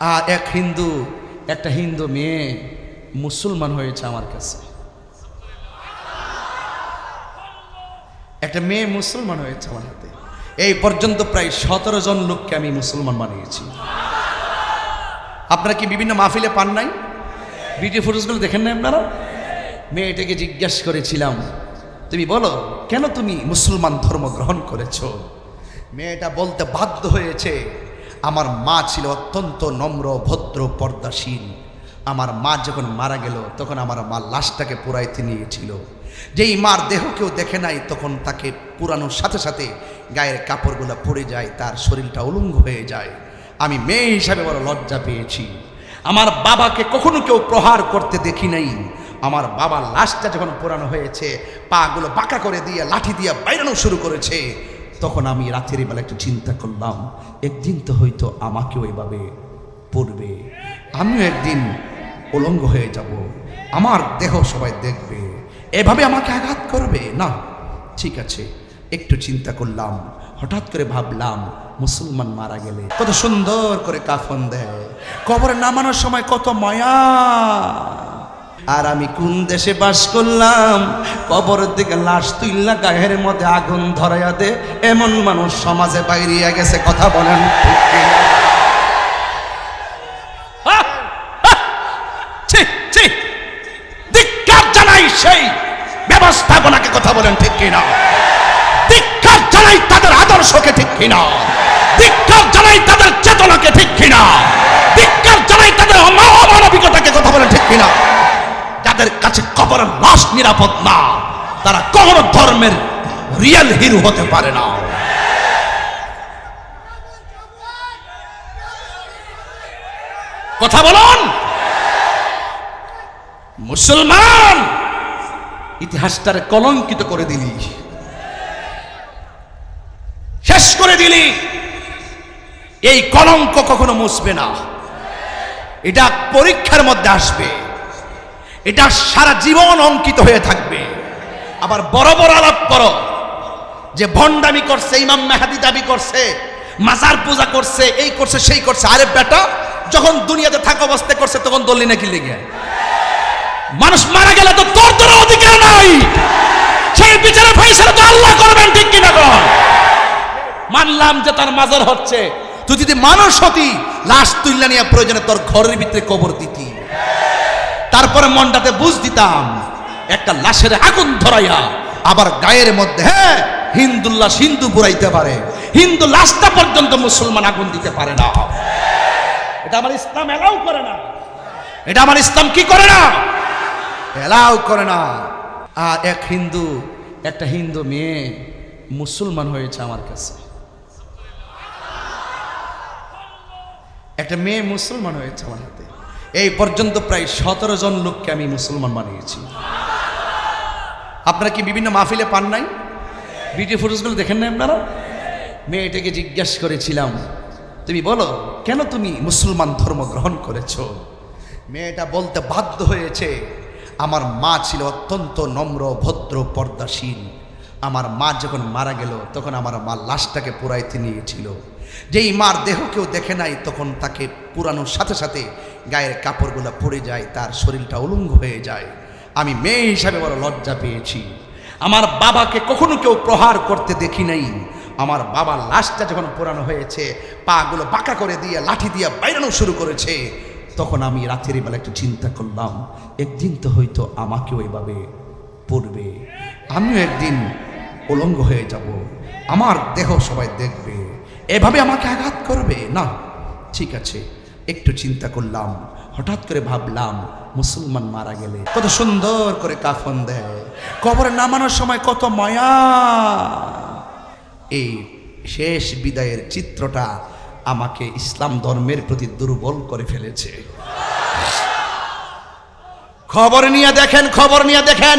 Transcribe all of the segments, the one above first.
আর এক হিন্দু, একটা হিন্দু মেয়ে মুসলমান হয়েছে আমার কাছে। একটা মেয়ে মুসলমান হয়েছে আমার হাতে। এই পর্যন্ত প্রায় সতেরো জন লোককে আমি মুসলমান বানিয়েছি। আপনারা কি বিভিন্ন মাহফিলে পান নাই? ভিডিও ফুটেজগুলো দেখেন না আপনারা? মেয়েটাকে জিজ্ঞাসা করেছিলাম, তুমি বলো, কেন তুমি মুসলমান ধর্ম গ্রহণ করেছ? মেয়েটা বলতে বাধ্য হয়েছে আমার মা ছিল অত্যন্ত নম্র, ভদ্র পর্দাশীল আমার মা যখন মারা গেল, তখন আমার মা লাশটাকে পুরাইতে নিয়েছিল। যেই মার দেহ কেউ দেখে নাই, তখন তাকে পুরানোর সাথে সাথে গায়ের কাপড়গুলো পড়ে যায়, তার শরীরটা উলঙ্গ হয়ে যায়। আমি মেয়ে হিসাবে বড় লজ্জা পেয়েছি। আমার বাবাকে কখনো কেউ প্রহার করতে দেখি নাই। আমার বাবার লাশটা যখন পুরানো হয়েছে, পাগুলো বাঁকা করে দিয়ে, লাঠি দিয়ে বাইরানো শুরু করেছে। তখন আমি রাতের বেলা একটু চিন্তা করলাম, একদিন তো হয়তো আমাকেও এভাবে পড়বে। আমিও একদিন উলঙ্গ হয়ে যাব। আমার দেহ সবাই দেখবে। এভাবে আমাকে আঘাত করবে? না, ঠিক আছে। একটু চিন্তা করলাম। হঠাৎ করে ভাবলাম, মুসলমান মারা গেলে কত সুন্দর করে কাফন দেয়। কবরে নামানোর সময় কত মায়া। আর আমি কোন দেশে বাস করলাম? কবরের দিকে লাশ তুইল্লা গায়ের মধ্যে আগুন ধরাইয়া দে। এমন মানুষ সমাজে বাইরিয়া গেছে, কথা বলেন সেই ব্যবস্থাপনাকে কথা বলেন ঠিক কিনা? তাদের আদর্শকে ঠিক তাদের চেতনাকে ঠিক তাদের কথা বলেন ঠিক কিনা? যাদের কাছে কবর লাশ নিরাপদ না, তারা কখনো ধর্মের রিয়েল হিরো হতে পারে না। কথা বলুন। মুসলমান, ইতিহাসটারে কলঙ্কিত করে দিলি। শেষ করে দিলি। এই কলঙ্ক কখনো মুছবে না। এটা পরীক্ষার মধ্যে আসবে। এটা সারা জীবন অঙ্কিত হয়ে থাকবে। আবার বড় বড় আলাপ করো। যে ভণ্ডামি করছে, ইমাম মেহাদি দাবি করছে, মাজার পূজা করছে, এই করছে, সেই করছে। আরে বেটা, যখন দুনিয়াতে থাকা অবস্থায় করছে, তখন দলি নাকি লেগে? মানুষ মারা গেলে তো তোর তোর অধিকার নাই। সেই বিচারে ফাইসালা তো আল্লাহ করবেন, ঠিক কিনা কর মানলাম যে তার মাজার হচ্ছে। তুই যদি মানুষ হতি, লাশ তুললা নিয়ে প্রয়োজনে তোর ঘরের ভিতরে কবর দিতি। তারপরে মনটাতে বুঝ দিতাম, একটা লাশের আগুন ধরাইয়া আবার গায়ের মধ্যে হ্যাঁ হিন্দু লাশ হিন্দু পুরাইতে পারে। হিন্দু লাশটা পর্যন্ত মুসলমান আগুন দিতে পারে না। এটা আমার ইসলাম এলাও করে না। এটা আমার ইসলাম কি করে না? এলাও করে না। আর এক হিন্দু, একটা হিন্দু মেয়ে মুসলমান হয়েছে আমার কাছে। একটা মেয়ে মুসলমান হয়েছে আমার হাতে। এই পর্যন্ত প্রায় সতেরো জন লোককে আমি মুসলমান বানিয়েছি। আপনারা কি বিভিন্ন মাহফিলে পান নাই? ভিডিও ফুটেজগুলো দেখেন না আপনারা? মেয়েটাকে জিজ্ঞাসা করেছিলাম, তুমি বলো, কেন তুমি মুসলমান ধর্ম গ্রহণ করেছ? মেয়েটা বলতে বাধ্য হয়েছে, আমার মা ছিল অত্যন্ত নম্র, ভদ্র, পর্দাশীল। আমার মা যখন মারা গেল, তখন আমার মা লাশটাকে পুরাইতে নিয়েছিল। যেই মার দেহ কেউ দেখে নাই, তখন তাকে পুরানোর সাথে সাথে গায়ের কাপড়গুলো পড়ে যায়, তার শরীরটা উলঙ্গ হয়ে যায়। আমি মেয়ে হিসাবে বড় লজ্জা পেয়েছি। আমার বাবাকে কখনো কেউ প্রহার করতে দেখি নাই। আমার বাবার লাশটা যখন পোড়ানো হয়েছে, পাগুলো বাঁকা করে দিয়ে, লাঠি দিয়ে বাইরানো শুরু করেছে, তখন আমি রাতের বেলা একটু চিন্তা করলাম, একদিন তো হয়তো আমাকেও এভাবে পড়বে। আমিও একদিন উলঙ্গ হয়ে যাব। আমার দেহ সবাই দেখবে। এভাবে আমাকে আঘাত করবে? না, ঠিক আছে। একটু চিন্তা করলাম, হঠাৎ করে ভাবলাম মুসলমান মারা গেলে কত সুন্দর করে কাফন দেয়, কবরে নামানোর সময় কত মায়া। এই শেষ বিদায়ের চিত্রটা আমাকে ইসলাম ধর্মের প্রতি দুর্বল করে ফেলেছে। খবর নিয়ে দেখেন, খবর নিয়ে দেখেন,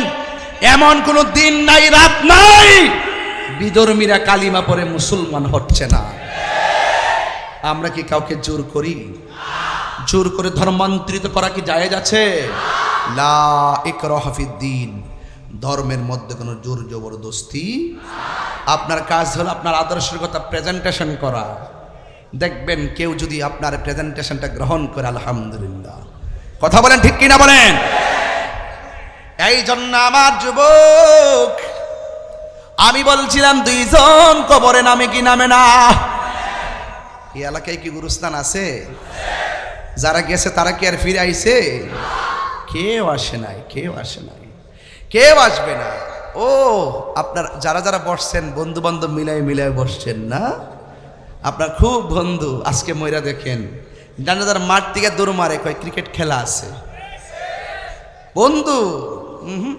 এমন কোনো দিন নাই, রাত নাই। বিধর্মীরা কালিমা পরে মুসলমান হচ্ছে না। আমরা কি কাউকে জোর করি? জোর করে ধর্মান্তরিত করা কি জায়েজ আছে? লা ইকরাহা ফিদ্দিন ধর্মের মধ্যে কোনো জোর জবরদস্তি? আপনার কাজ হলো আপনার আদর্শের কথা প্রেজেন্টেশন করা। দেখবেন কেউ যদি আপনার প্রেজেন্টেশনটা গ্রহণ করে, আলহামদুলিল্লাহ। কথা বলেন ঠিক কিনা বলেন? এই জন্য আমার যুবক, আমি বলছিলাম দুইজন কবরে নামে কি নামে না? এই এলাকায় কি গুরুস্থান আছে? যারা গেছে তারা কি আর ফিরে আইছে? কেউ আসে নাই, কেউ আসে নাই। কেউ আসবে না। ও, আপনার যারা যারা বসছেন বন্ধু বান্ধব মিলাই মিলাই বসছেন না? আপনার খুব বন্ধু, আজকে ময়রা দেখেন। জানাজার মাঠ থেকে দৌড় মারে, কয় ক্রিকেট খেলা আছে? বন্ধু হুম,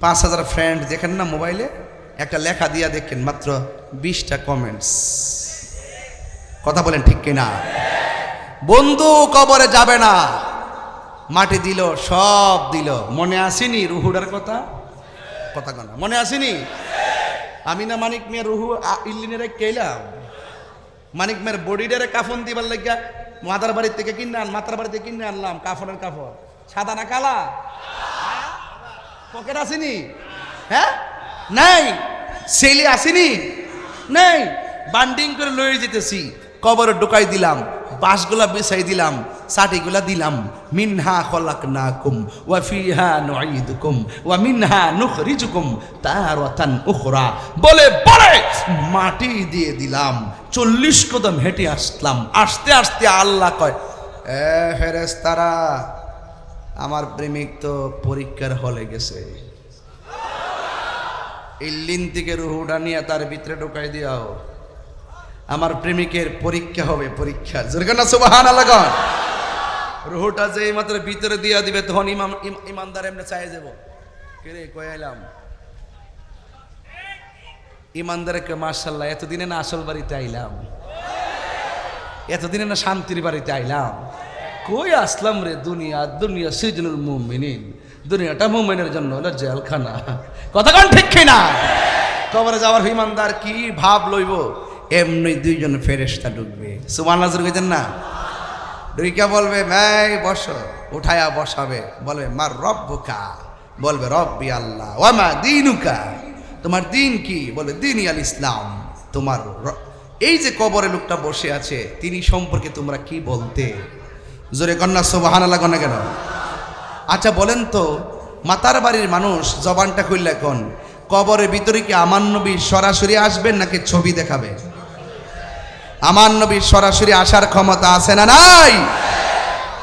পাঁচ হাজার ফ্রেন্ড দেখেন না মোবাইলে? একটা লেখা দিয়া দেখেন, মাত্র বিশটা কমেন্টস কথা বলেন ঠিক কিনা? বন্ধু কবরে যাবে না। মাটি দিল, সব দিল। মনে আসেনি রুহুডার কথা? কথা কনা মনে আসেনি? আমি না মানিক মেয়ের রুহু ইল্লিনেরে কেলাম মানিক মেয়ের বডিটারে কাফন দিবার লাগিয়া মাতার বাড়ি থেকে কিনে আন, মাতার বাড়িতে কিনে আনলাম, কাফনের কাফন। সাদা না কালা? পকেট আসেনি? হ্যাঁ? নাই। সেলে আসেনি? নাই। বান্ডিং করে লয়ে যেতেছি। কবরে ঢুকাই দিলাম, বাঁশগুলা বিছাই দিলাম সাটিগুলা দিলাম। মিনহা খলাকনাকুম ওয়া ফিহা নুঈদুকুম ওয়া মিনহা নুখরিজুকুম তারাতান উখরা। বলে বলে, মাটি দিয়ে দিলাম, চল্লিশ কদম হেঁটে আসলাম। আসতে আসতে আল্লাহ কয়, এ ফেরেস্তারা আমার প্রেমিক তো পরীক্ষার হলে গেছে। ইল্লিন থেকে রুহুটা নিয়ে তার ভিতরে ঢোকাই দিয়াও। আমার প্রেমিকের পরীক্ষা হবে পরীক্ষা। আলাগন রুহুটা যে মাত্র ভিতরে দিয়া দিবে, তখন ইমানদার এমনি চাই যাব। কেরে কয়াইলাম ইমানদারকে মার্শাল্লাহ এতদিনে না আসল বাড়িতে আইলাম। এতদিনে না শান্তির বাড়িতে আইলাম। কই আসলাম রে, দুনিয়া দুনিয়া সিজনুল মুমিনিন। দুনিয়াটা মুমিনের জন্য হলো জেলখানা। কথা কোন ঠিক না কবরে যাওয়ার ইমানদার কি ভাব লইব? এমনি দুইজন ফেরেশতা ঢুকবে। সুমান নাজর না? ডুইকা বলবে ম্যাই বসো। উঠায়া বসাবে বলবে মার রব্বুকা। বলবে, রব্বি আল্লাহ, ওয়ামা দিনুকা। তোমার দিন কি? বলবে দিন আল ইসলাম। তোমার এই যে কবরে লোকটা বসে আছে, তিনি সম্পর্কে তোমরা কি বলতে? জোরে কন্যা সোবাহান আল্লাহ কন্যা কেন? আচ্ছা বলেন তো, মাতার বাড়ির মানুষ জবানটা খুললে কোন কবরের ভিতরে কি আমার নবী সরাসরি আসবেন নাকি ছবি দেখাবে? আমার নবীর সরাসরি আসার ক্ষমতা আছে না নাই?